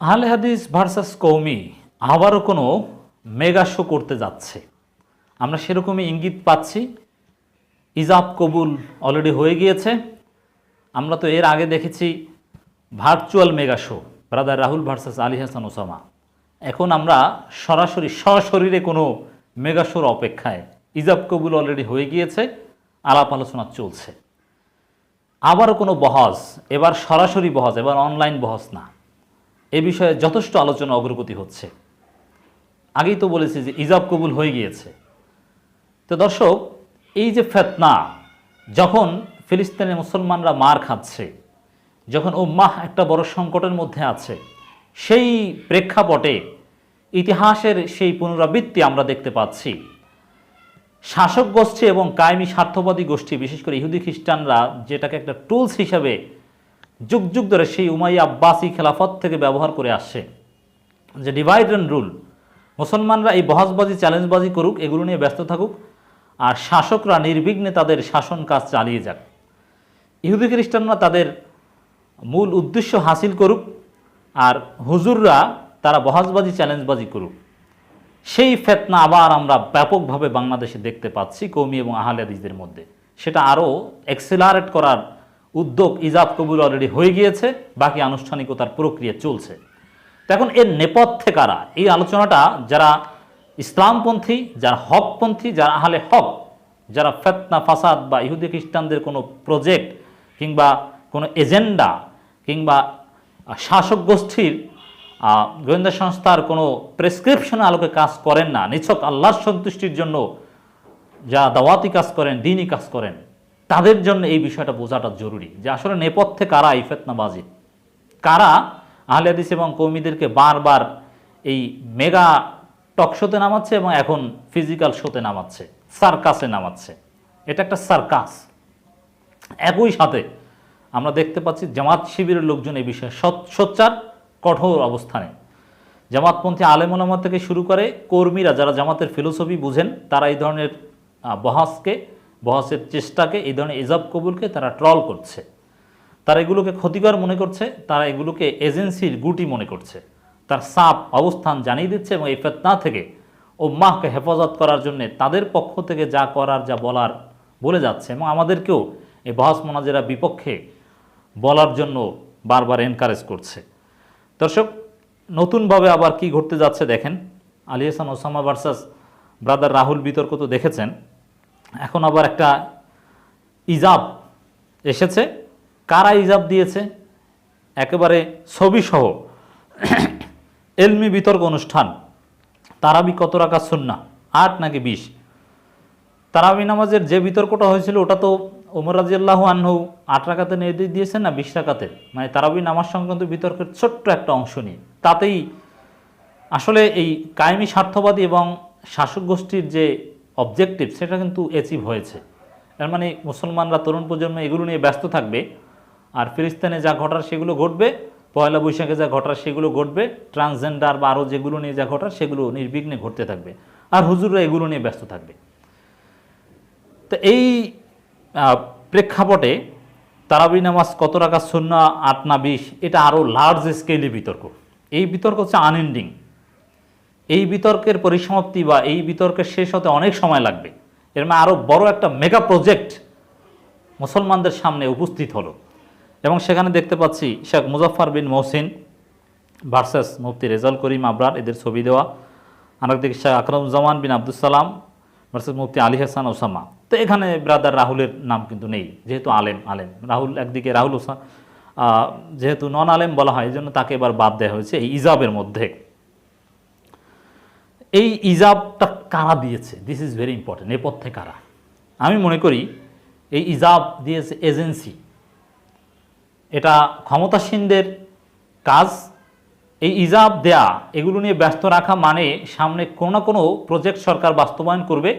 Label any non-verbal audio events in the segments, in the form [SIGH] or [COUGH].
আহলে হাদিস ভার্সাস কৌমি আবারও কোনো মেগা শো করতে যাচ্ছে। আমরা সেরকমই ইঙ্গিত পাচ্ছি। ইজাব কবুল অলরেডি হয়ে গিয়েছে। আমরা তো এর আগে দেখেছি virtual mega show brother Rahul versus Ali Hasan Osama. এখন আমরা সরাসরি সশরীরে কোনো মেগা শোর অপেক্ষায় ইজাব কবুল অলরেডি হয়ে গিয়েছে, আলাপ আলোচনা চলছে। আবারও কোনো বহজ এবার সরাসরি বহজ এবার অনলাইন বহজ না। এ বিষয়ে যথেষ্ট আলোচনা অগ্রগতি হচ্ছে। আগেই তো বলেছি যে ইজাব কবুল হয়ে গিয়েছে। তো দর্শক, এই যে ফেতনা, যখন ফিলিস্তিনের মুসলমানরা মার খাচ্ছে, যখন উম্মাহ একটা বড় সংকটের মধ্যে আছে, সেই প্রেক্ষাপটে ইতিহাসের সেই পুনরাবৃত্তি আমরা দেখতে পাচ্ছি। শাসক গোষ্ঠী এবং কায়েমি স্বার্থবাদী গোষ্ঠী, বিশেষ করে ইহুদি খ্রিস্টানরা যেটাকে একটা টুলস হিসাবে যুগ যুগ ধরে সেই উমাইয়া আব্বাসি খেলাফত থেকে ব্যবহার করে আসছে। যে ডিভাইড অ্যান্ড রুল মুসলমানরা এই বহসবাজি চ্যালেঞ্জবাজি করুক, এগুলো নিয়ে ব্যস্ত থাকুক, আর শাসকরা নির্বিঘ্নে তাদের শাসন কাজ চালিয়ে যাক। ইহুদি খ্রিস্টানরা তাদের মূল উদ্দেশ্য হাসিল করুক, আর হুজুররা তারা বহসবাজি চ্যালেঞ্জবাজি করুক। সেই ফেতনা আবার আমরা ব্যাপকভাবে বাংলাদেশে দেখতে পাচ্ছি কৌমি এবং আহলেদিসদের মধ্যে। সেটা আরও এক্সেলারেট করার উদ্যোগ ইজাব কবুল অলরেডি হয়ে গিয়েছে, বাকি আনুষ্ঠানিকতার প্রক্রিয়া চলছে। এখন এর নেপথ্যে কারা? এই আলোচনাটা যারা ইসলামপন্থী, যারা হকপন্থী, যারা আহলে হক, যারা ফেতনা, ফাসাদ বা ইহুদি খ্রিস্টানদের কোনো প্রজেক্ট কিংবা কোনো এজেন্ডা কিংবা শাসক গোষ্ঠীর গোয়েন্দা সংস্থার কোনো প্রেসক্রিপশন আলোকে কাজ করেন না। নিছক আল্লাহর সন্তুষ্টির জন্য যা দাওয়াতি কাজ করেন, দিনই কাজ করেন। তাদের জন্য এই বিষয়টা বোঝাটা জরুরি যে আসলে নেপথ্যে কারা এই ফেতনাবাজি? কারা আহলে হাদিস এবং কৌমিদেরকে বারবার এই মেগা টক শোতে নামাচ্ছে এবং এখন ফিজিক্যাল শোতে নামাচ্ছে সার্কাসে নামাচ্ছে? এটা একটা সার্কাস একই সাথে আমরা দেখতে পাচ্ছি জামাত শিবিরের লোকজন এই বিষয়ে সোচ্চার, কঠোর অবস্থানে। জামাতপন্থী আলেমোলামা থেকে শুরু করে কর্মীরা যারা জামাতের ফিলোসফি বুঝেন, তারা এই ধরনের বহাসকে বহাসের চেষ্টাকে এই ধরনের ইজাব কবুলকে তারা ট্রল করছে। তারা এগুলোকে ক্ষতিকর মনে করছে, তারা এগুলোকে এজেন্সির গুটি মনে করছে। তার সাপ অবস্থান জানিয়ে দিচ্ছে এবং এই ফেতনা থেকে ও মাহকে হেফাজত করার জন্য তাদের পক্ষ থেকে যা করার, যা বলার বলে যাচ্ছে এবং আমাদেরকেও এই বহাস মোনাজেরা বিপক্ষে বলার জন্য বারবার এনকারেজ করছে। দর্শক, নতুনভাবে আবার কি ঘটতে যাচ্ছে দেখেন। আলী হাসান ওসামা ভার্সাস ব্রাদার রাহুল বিতর্ক তো দেখেছেন। এখন আবার একটা ইজাব এসেছে। কারা ইজাব দিয়েছে? একেবারে ছবিসহ [COUGHS] এলমি বিতর্ক অনুষ্ঠান। তারাবি কত রাখা সুন্না আট নাকি বিশ? তারাবি নামাজের যে বিতর্কটা হয়েছিল, ওটা তো ওমর রাজিয়াল্লাহু আনহু আট রাকাতে নির্দেশ দিয়েছেন না বিশ রাকাতে? মানে তারাবি নামাজ সংক্রান্ত বিতর্কের ছোট্ট একটা অংশ নিয়ে। তাতেই আসলে এই কায়েমি স্বার্থবাদী এবং শাসক গোষ্ঠীর যে অবজেক্টিভ সেটা কিন্তু অ্যাচিভ হয়েছে। এর মানে মুসলমানরা, তরুণ প্রজন্ম এগুলো নিয়ে ব্যস্ত থাকবে, আর ফিলিস্তিনে যা ঘটার সেগুলো ঘটবে, পয়লা বৈশাখে যা ঘটার সেগুলো ঘটবে ট্রান্সজেন্ডার বা আরও যেগুলো নিয়ে যা ঘটার সেগুলো নির্বিঘ্নে ঘটতে থাকবে, আর হুজুররা এগুলো নিয়ে ব্যস্ত থাকবে। তো এই প্রেক্ষাপটে তারাবি নামাজ কত টাকা শূন্য আট না বিশ, এটা আরও লার্জ স্কেলে বিতর্ক। এই বিতর্ক হচ্ছে আনএন্ডিং এই বিতর্কের পরিসমাপ্তি বা এই বিতর্কের শেষ হতে অনেক সময় লাগবে। এর মানে আরও বড় একটা মেগা প্রজেক্ট মুসলমানদের সামনে উপস্থিত হলো। এবং সেখানে দেখতে পাচ্ছি শেখ মুজাফফর বিন মহসিন ভার্সাস মুফতি রেজাল করিম আবরার, এদের ছবি দেওয়া। আরেকদিকে শেখ আকরমুজ্জামান বিন আব্দুল সালাম ভার্সাস মুফতি আলী হাসান ওসামা। তো এখানে ব্রাদার রাহুলের নাম কিন্তু নেই, যেহেতু আলেম আলেম। রাহুল একদিকে রাহুল ওসা যেহেতু নন আলেম বলা হয়, এই জন্য তাকে এবার বাদ দেওয়া হয়েছে এই ইজাবের মধ্যে। এই ইজাবটা কারা দিয়েছে? দিস ইজ ভেরি ইম্পর্টেন্ট নেপথ্যে কারা? আমি মনে করি এই ইজাব দিয়েছে এজেন্সি। এটা ক্ষমতাসীনদের কাজ। এই ইজাব দেয়া, এগুলো নিয়ে ব্যস্ত রাখা মানে সামনে কোনো না কোনো প্রজেক্ট সরকার বাস্তবায়ন করবে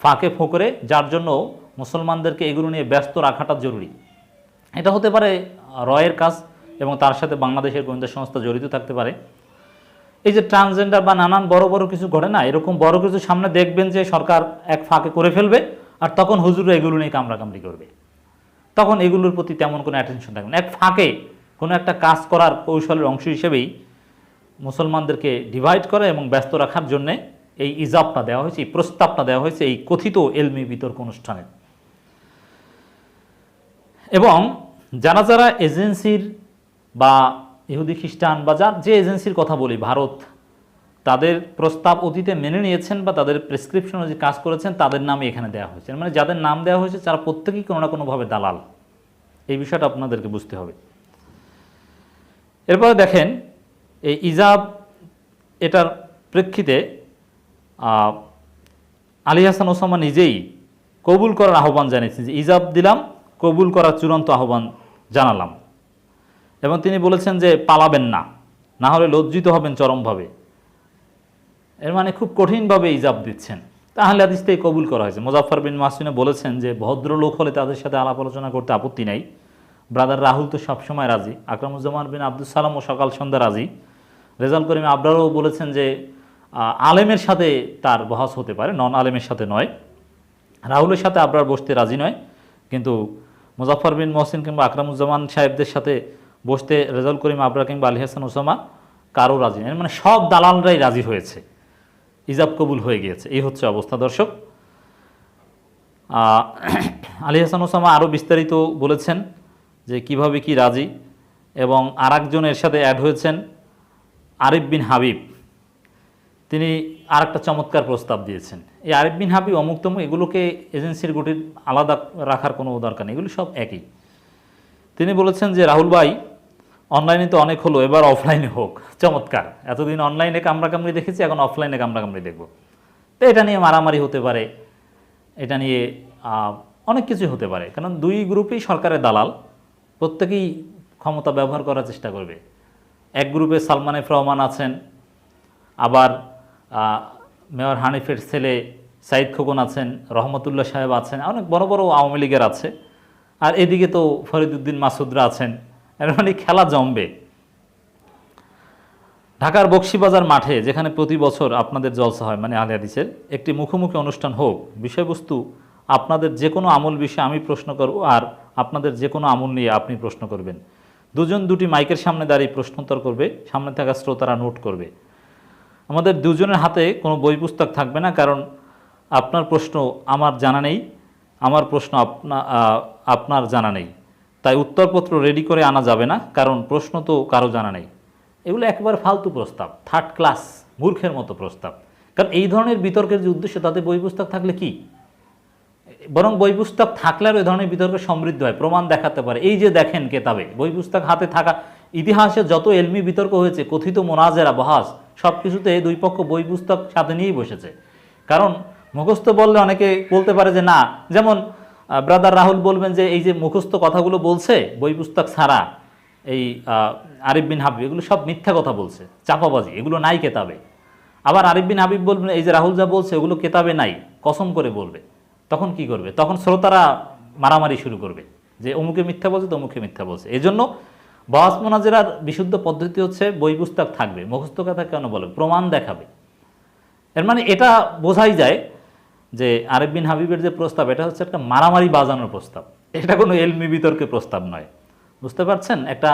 ফাঁকে ফোকরে, যার জন্য মুসলমানদেরকে এগুলো নিয়ে ব্যস্ত রাখাটা জরুরি। এটা হতে পারে রয়ের কাজ এবং তার সাথে বাংলাদেশের গোয়েন্দা সংস্থা জড়িত থাকতে পারে। এই যে ট্রান্সজেন্ডার বা নানান বড় বড় কিছু ঘটে না, এরকম বড় কিছু সামনে দেখবেন যে সরকার এক ফাঁকে করে ফেলবে আর তখন হুজুরা এগুলো নিয়ে কামড়াকামড়ি করবে। তখন এগুলোর প্রতি তেমন কোনো অ্যাটেনশন থাকবে না। এক ফাঁকে কোনো একটা কাজ করার কৌশলের অংশ হিসেবেই মুসলমানদেরকে ডিভাইড করা এবং ব্যস্ত রাখার জন্যে এই ইজাবটা দেওয়া হয়েছে, এই প্রস্তাবটা দেওয়া হয়েছে এই কথিত এলমি বিতর্ক অনুষ্ঠানে। এবং যারা যারা এজেন্সির বা ইহুদি খ্রিস্টান বা যার যে এজেন্সির কথা বলি, ভারত, তাদের প্রস্তাব অতীতে মেনে নিয়েছেন বা তাদের প্রেসক্রিপশনে যে কাজ করেছেন, তাদের নামে এখানে দেওয়া হয়েছে। মানে যাদের নাম দেওয়া হয়েছে, তারা প্রত্যেকেই কোনো না কোনোভাবে দালাল। এই বিষয়টা আপনাদেরকে বুঝতে হবে। এরপরে দেখেন, এই ইজাব এটার প্রেক্ষিতে আলী হাসান ওসামা নিজেই কবুল করার আহ্বান জানিয়েছেন যে, ইজাব দিলাম, কবুল করার চূড়ান্ত আহ্বান জানালাম। এবং তিনি বলেছেন যে পালাবেন না না হলে লজ্জিত হবেন চরমভাবে। এর মানে খুব কঠিনভাবে ইজাব দিচ্ছেন। তাহলে হাদিসটাই কবুল করা হয়েছে। মোজাফর বিন মাসুনে বলেছেন যে ভদ্রলোক হলে তাদের সাথে আলাপ আলোচনা করতে আপত্তি নাই। ব্রাদার রাহুল তো সবসময় রাজি, আকরামুজ্জামান বিন আব্দুল সালামও সকাল সন্ধ্যা রাজি। রেজাল করিম আবরারও বলেছেন যে আলেমের সাথে তার বহাস হতে পারে, নন আলেমের সাথে নয়। রাহুলের সাথে আবরার বসতে রাজি নয়। কিন্তু মুজাফর বিন মহসিন কিংবা আকরামুজ্জামান সাহেবদের সাথে বসতে রেজাল করিম আবরার কিংবা আলী হাসান ওসামা কারও রাজি নয় মানে সব দালালরাই রাজি হয়েছে। ইজাব কবুল হয়ে গিয়েছে। এই হচ্ছে অবস্থা, দর্শক। আলী হাসান ওসামা আরও বিস্তারিত বলেছেন যে কীভাবে কি রাজি এবং আর একজনের সাথে অ্যাড হয়েছেন আরিফ বিন হাবিব। তিনি আর একটা চমৎকার প্রস্তাব দিয়েছেন। এই আরিফ বিন হাবিব অমুক তমুক এগুলোকে এজেন্সির গুটির আলাদা রাখার কোনো দরকার নেই। এগুলো সব একই। তিনি বলেছেন যে, রাহুল ভাই অনলাইনে তো অনেক হলো, এবার অফলাইনে হোক। চমৎকার। এতদিন অনলাইনে কামড়া কামড়ি দেখেছি, এখন অফলাইনে কামড়া কামড়ি দেখব। তো এটা নিয়ে মারামারি হতে পারে, এটা নিয়ে অনেক কিছু হতে পারে। কারণ দুই গ্রুপই সরকারের দালাল, প্রত্যেকেই ক্ষমতা ব্যবহার করার চেষ্টা করবে। এক গ্রুপে সালমান এফ রহমান আছেন, আবার মেয়র হানিফের ছেলে সাইদ খোকন আছেন, রহমতুল্লাহ সাহেব আছেন, অনেক বড় বড় আওয়ামী লীগের আছে। আর এদিকে তো ফরিদুদ্দিন মাসুদরা আছেন। এর মানে খেলা জমবে। ঢাকার বক্সিবাজার মাঠে, যেখানে প্রতি বছর আপনাদের জলসা হয় মানে আলী হাদিসের, একটি মুখোমুখি অনুষ্ঠান হোক, বিষয়বস্তু আপনাদের যে কোনো আমল বিষয়ে আমি প্রশ্ন করব, আর আপনাদের যে কোনো আমল নিয়ে আপনি প্রশ্ন করবেন। দুজন দুটি মাইকের সামনে দাঁড়িয়ে প্রশ্নোত্তর করবে, সামনে থাকা শ্রোতারা নোট করবে। আমাদের দুজনের হাতে কোনো বই পুস্তক থাকবে না, কারণ আপনার প্রশ্ন আমার জানা নেই। আমার প্রশ্ন আপনা আপনার জানা নেই। তাই উত্তরপত্র রেডি করে আনা যাবে না, কারণ প্রশ্ন তো কারও জানা নেই। এগুলো একেবারে ফালতু প্রস্তাব থার্ড ক্লাস মূর্খের মতো প্রস্তাব। কারণ এই ধরনের বিতর্কের যে উদ্দেশ্য তাতে বই পুস্তক থাকলে কি? বরং বই পুস্তক থাকলে আর ওই ধরনের বিতর্ক সমৃদ্ধ হয়, প্রমাণ দেখাতে পারে। এই যে দেখেন কেতাবে বই পুস্তক হাতে থাকা, ইতিহাসে যত এলমি বিতর্ক হয়েছে, কথিত মোনাজেরা, বহাস সব কিছুতে দুই পক্ষ বই পুস্তক সাথে নিয়েই বসেছে। কারণ মুখস্থ বললে অনেকে বলতে পারে যে না। যেমন ব্রাদার রাহুল বলবেন যে, এই যে মুখস্থ কথাগুলো বলছে, বই পুস্তক ছাড়া, এই আরিফ বিন হাবিব, এগুলো সব মিথ্যা কথা বলছে, চাপাবাজি, এগুলো নাই কেতাবে। আবার আরিফ বিন হাবিব বলবেন, এই যে রাহুল যা বলছে ওগুলো কেতাবে নাই, কসম করে বলবে। তখন কি করবে? তখন শ্রোতারা মারামারি শুরু করবে, যে অমুকে মিথ্যা বলছে, তমুকে মিথ্যা বলছে। এই জন্য বহাস মোনাজেরার বিশুদ্ধ পদ্ধতি হচ্ছে, বই পুস্তক থাকবে, মুখস্থ কথা কেন বলে? প্রমাণ দেখাবে। এর মানে এটা বোঝাই যায় যে আরেফ বিন হাবিবের যে প্রস্তাব, এটা হচ্ছে একটা মারামারি বাজানোর প্রস্তাব। এটা কোনো এলমি বিতর্কের প্রস্তাব নয়। বুঝতে পারছেন? একটা,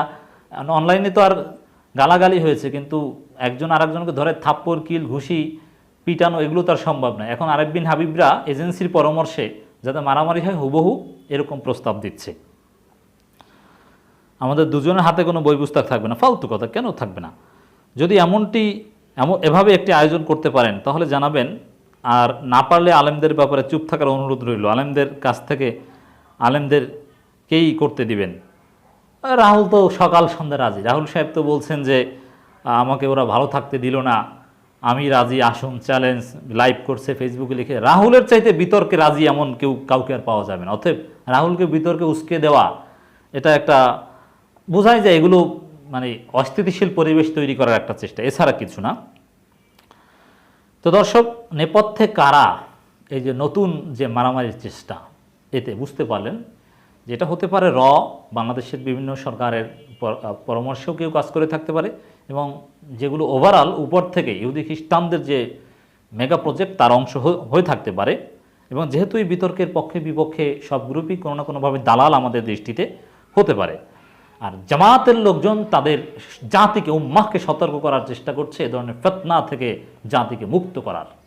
অনলাইনে তো আর গালাগালি হয়েছে, কিন্তু একজন আরেকজনকে ধরে থাপ্পড়, কিল, ঘুষি, পিটানো, এগুলো তো আর সম্ভব নয়। এখন আরেফ বিন হাবিবরা এজেন্সির পরামর্শে যাতে মারামারি হয়, হুবহু এরকম প্রস্তাব দিচ্ছে। আমাদের দুজনের হাতে কোনো বই পুস্তক থাকবে না। ফালতু কথা, কেন থাকবে না? যদি এমনটি, এমন, এভাবে একটি আয়োজন করতে পারেন, তাহলে জানাবেন আর না পারলে আলেমদের ব্যাপারে চুপ থাকার অনুরোধ রইল। আলেমদের কাছ থেকে আলেমদেরকেই করতে দিবেন। রাহুল তো সকাল সন্ধ্যা রাজি। রাহুল সাহেব তো বলছেন যে, আমাকে ওরা ভালো থাকতে দিল না। আমি রাজি, আসুন, চ্যালেঞ্জ, লাইভ করছে, ফেসবুকে লিখে। রাহুলের চাইতে বিতর্কে রাজি এমন কেউ, কাউকে আর পাওয়া যাবে না। অতএব রাহুলকে বিতর্কে উস্কে দেওয়া, এটা একটা, বোঝাই যায় এগুলো মানে অস্থিতিশীল পরিবেশ তৈরি করার একটা চেষ্টা। এছাড়া কিছু না। তো দর্শক, নেপথ্যে কারা? এই যে নতুন যে মারামারির চেষ্টা, এতে বুঝতে পারলেন যেটা হতে পারে র, বাংলাদেশের বিভিন্ন সরকারের পর- পরামর্শেও কেউ কাজ করে থাকতে পারে এবং যেগুলো ওভারঅল উপর থেকে ইহুদি খ্রিস্টানদের যে মেগা প্রজেক্ট তার অংশ হয়ে থাকতে পারে এবং যেহেতু এই বিতর্কের পক্ষে বিপক্ষে সব গ্রুপই কোনো না কোনোভাবে দালাল আমাদের দৃষ্টিতে হতে পারে। আর জামাতের লোকজন তাদের জাতিকে, উম্মাহকে সতর্ক করার চেষ্টা করছে, এ ধরনের ফেতনা থেকে জাতিকে মুক্ত করার।